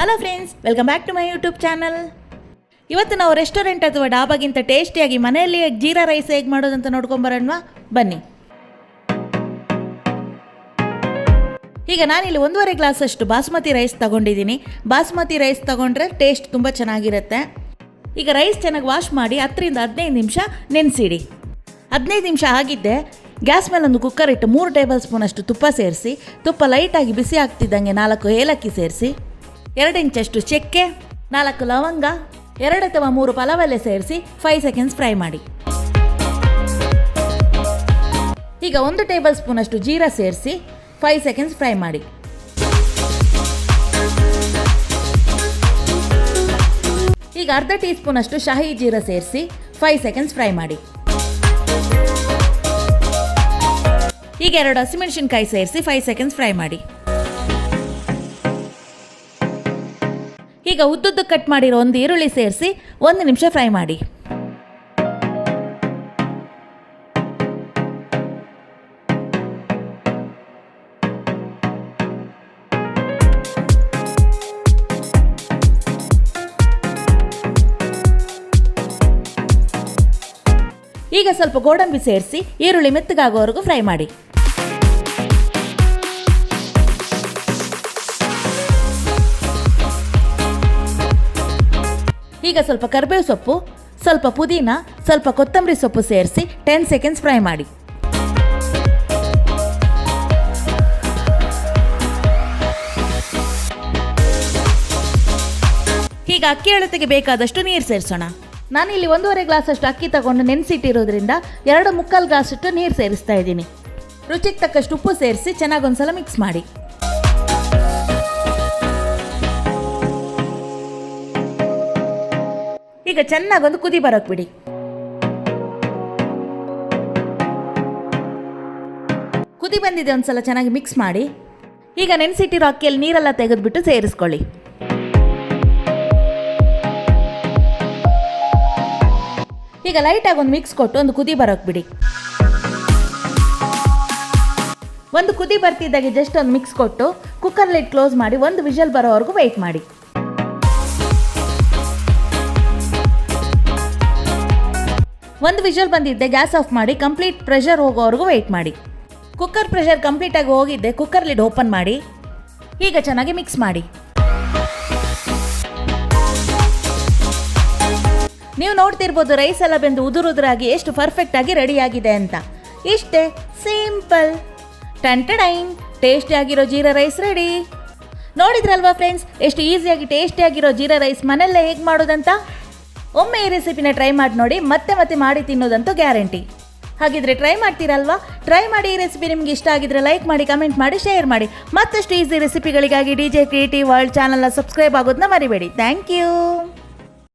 Hello friends welcome back to my YouTube channel ಇವತ್ತು ನಾವು restaurant ಅಥವಾ ಡಾಬಾಗಿಂತ ಟೇಸ್ಟಿಯಾಗಿ ಮನೆಯಲ್ಲಿ ಜೀರಾ ರೈಸ್ ಹೇಗೆ ಮಾಡೋದಂತ ನೋಡ್ಕೊಂಬರೋಣವಾ ಬನ್ನಿ. ಈಗ ನಾನಿಲ್ಲಿ ಒಂದೂವರೆ ಗ್ಲಾಸ್ ಅಷ್ಟು ಬಾಸ್ಮತಿ ರೈಸ್ ತಗೊಂಡಿದ್ದೀನಿ. ಬಾಸ್ಮತಿ ರೈಸ್ ತಗೊಂಡ್ರೆ ಟೇಸ್ಟ್ ತುಂಬ ಚೆನ್ನಾಗಿರುತ್ತೆ. ಈಗ ರೈಸ್ ಚೆನ್ನಾಗಿ ವಾಶ್ ಮಾಡಿ ಹತ್ತರಿಂದ ಹದಿನೈದು ನಿಮಿಷ ನೆನೆಸಿಡಿ. ಹದಿನೈದು ನಿಮಿಷ ಆಗಿದ್ದೆ. ಗ್ಯಾಸ್ ಮೇಲೆ ಒಂದು ಕುಕ್ಕರ್ ಇಟ್ಟು ಮೂರು ಟೇಬಲ್ ಸ್ಪೂನಷ್ಟು ತುಪ್ಪ ಸೇರಿಸಿ, ತುಪ್ಪ ಲೈಟಾಗಿ ಬಿಸಿ ಆಗ್ತಿದ್ದಂಗೆ ನಾಲ್ಕು ಏಲಕ್ಕಿ ಸೇರಿಸಿ. ಎರಡು ಇಂಚಷ್ಟು ಚಕ್ಕೆ ನಾಲ್ಕು ಲವಂಗ ಎರಡು ಅಥವಾ ಮೂರು ಪಲಾವೆಲೆ ಸೇರಿಸಿ ಫೈವ್ ಸೆಕೆಂಡ್ಸ್ ಫ್ರೈ ಮಾಡಿ. ಈಗ ಒಂದು ಟೇಬಲ್ ಸ್ಪೂನ್ ಅಷ್ಟು ಜೀರಾ ಸೇರಿಸಿ ಫೈವ್ ಸೆಕೆಂಡ್ಸ್ ಫ್ರೈ ಮಾಡಿ. ಈಗ ಅರ್ಧ ಟೀ ಸ್ಪೂನ್ ಅಷ್ಟು ಶಾಹಿ ಜೀರಾ ಸೇರಿಸಿ ಫೈವ್ ಸೆಕೆಂಡ್ಸ್ ಫ್ರೈ ಮಾಡಿ. ಈಗ ಎರಡು ಹಸಿಮೆಣಸಿನ್ಕಾಯಿ ಸೇರಿಸಿ ಫೈವ್ ಸೆಕೆಂಡ್ಸ್ ಫ್ರೈ ಮಾಡಿ. ಈಗ ಉದ್ದುದ್ದು ಕಟ್ ಮಾಡಿರೋ ಒಂದು ಈರುಳ್ಳಿ ಸೇರಿಸಿ ಒಂದು ನಿಮಿಷ ಫ್ರೈ ಮಾಡಿ. ಈಗ ಸ್ವಲ್ಪ ಗೋಡಂಬಿ ಸೇರಿಸಿ ಈರುಳ್ಳಿ ಮೆತ್ತಗಾಗೋವರೆಗೂ ಫ್ರೈ ಮಾಡಿ. ಈಗ ಸ್ವಲ್ಪ ಕರಿಬೇವು ಸೊಪ್ಪು, ಸ್ವಲ್ಪ ಪುದೀನ, ಸ್ವಲ್ಪ ಕೊತ್ತಂಬರಿ ಸೊಪ್ಪು ಸೇರಿಸಿ ಟೆನ್ ಸೆಕೆಂಡ್ಸ್ ಫ್ರೈ ಮಾಡಿ. ಈಗ ಅಕ್ಕಿ ಅಳತೆಗೆ ಬೇಕಾದಷ್ಟು ನೀರು ಸೇರಿಸೋಣ. ನಾನಿಲ್ಲಿ ಒಂದೂವರೆ ಗ್ಲಾಸ್ ಅಷ್ಟು ಅಕ್ಕಿ ತಗೊಂಡು ನೆನೆಸಿಟ್ಟಿರೋದ್ರಿಂದ ಎರಡು ಮುಕ್ಕಾಲು ಗ್ಲಾಸ್ ಅಷ್ಟು ನೀರು ಸೇರಿಸ್ತಾ ಇದ್ದೀನಿ. ರುಚಿಗೆ ತಕ್ಕಷ್ಟು ಉಪ್ಪು ಸೇರಿಸಿ ಚೆನ್ನಾಗಿ ಒಂದ್ಸಲ ಮಿಕ್ಸ್ ಮಾಡಿ. ಈಗ ಚೆನ್ನಾಗಿ ಒಂದು ಕುದಿ ಬರೋಕ್ ಬಿಡಿ. ಕುದಿ ಬಂದಿದೆ ಒಂದ್ಸಲ ಚೆನ್ನಾಗಿ ಮಿಕ್ಸ್ ಮಾಡಿ. ಈಗ ನೆನೆಸಿಟ್ಟಿರೋ ಅಕ್ಕಿಯಲ್ಲಿ ನೀರೆಲ್ಲ ತೆಗೆದುಬಿಟ್ಟು ಸೇರಿಸ್ಕೊಳ್ಳಿ. ಈಗ ಲೈಟಾಗಿ ಒಂದು ಮಿಕ್ಸ್ ಕೊಟ್ಟು ಒಂದು ಕುದಿ ಬರೋಕ್ ಬಿಡಿ. ಒಂದು ಕುದಿ ಬರ್ತಿದ್ದಾಗೆ ಜಸ್ಟ್ ಒಂದು ಮಿಕ್ಸ್ ಕೊಟ್ಟು ಕುಕ್ಕರ್ ಲೈಟ್ ಕ್ಲೋಸ್ ಮಾಡಿ ಒಂದು ವಿಷಲ್ ಬರೋವರೆಗೂ ವೆಯ್ಟ್ ಮಾಡಿ. ಒಂದು ವಿಷಲ್ ಬಂದಿದ್ದೆ, ಗ್ಯಾಸ್ ಆಫ್ ಮಾಡಿ, ಕಂಪ್ಲೀಟ್ ಪ್ರೆಷರ್ ಹೋಗೋವರೆಗೂ ವೆಯ್ಟ್ ಮಾಡಿ. ಕುಕ್ಕರ್ ಪ್ರೆಷರ್ ಕಂಪ್ಲೀಟಾಗಿ ಹೋಗಿದ್ದೆ, ಕುಕ್ಕರ್ ಲಿಡ್ ಓಪನ್ ಮಾಡಿ, ಈಗ ಚೆನ್ನಾಗಿ ಮಿಕ್ಸ್ ಮಾಡಿ. ನೀವು ನೋಡ್ತಿರ್ಬೋದು ರೈಸ್ ಎಲ್ಲ ಬೆಂದು ಉದುರುದುರಾಗಿ ಎಷ್ಟು ಪರ್ಫೆಕ್ಟ್ ಆಗಿ ರೆಡಿ ಆಗಿದೆ ಅಂತ. ಇಷ್ಟೇ ಸಿಂಪಲ್ ಟೈನ್ ಟೇಸ್ಟಿ ಆಗಿರೋ ಜೀರಾ ರೈಸ್ ರೆಡಿ ನೋಡಿದ್ರಲ್ವಾ ಫ್ರೆಂಡ್ಸ್ ಎಷ್ಟು ಈಸಿಯಾಗಿ ಟೇಸ್ಟಿ ಆಗಿರೋ ಜೀರಾ ರೈಸ್ ಮನೆಯಲ್ಲೇ ಹೇಗೆ ಮಾಡೋದಂತ? ಒಮ್ಮೆ ಈ ರೆಸಿಪಿನ ಟ್ರೈ ಮಾಡಿ ನೋಡಿ, ಮತ್ತೆ ಮತ್ತೆ ಮಾಡಿ ತಿನ್ನೋದಂತೂ ಗ್ಯಾರಂಟಿ ಹಾಗಿದ್ರೆ ಟ್ರೈ ಮಾಡ್ತೀರಲ್ವಾ? ಟ್ರೈ ಮಾಡಿ ಈ ರೆಸಿಪಿ ನಿಮ್ಗೆ ಇಷ್ಟ ಆಗಿದ್ರೆ ಲೈಕ್ ಮಾಡಿ ಕಮೆಂಟ್ ಮಾಡಿ ಶೇರ್ ಮಾಡಿ. ಮತ್ತಷ್ಟು ಈಸಿ ರೆಸಿಪಿಗಳಿಗಾಗಿ ಡಿ ಜೆ ಕ್ರಿಯೇಟಿವ್ ವರ್ಲ್ಡ್ ಚಾನಲ್ನ ಸಬ್ಸ್ಕ್ರೈಬ್ ಆಗೋದನ್ನ ಮರಿಬೇಡಿ. Thank you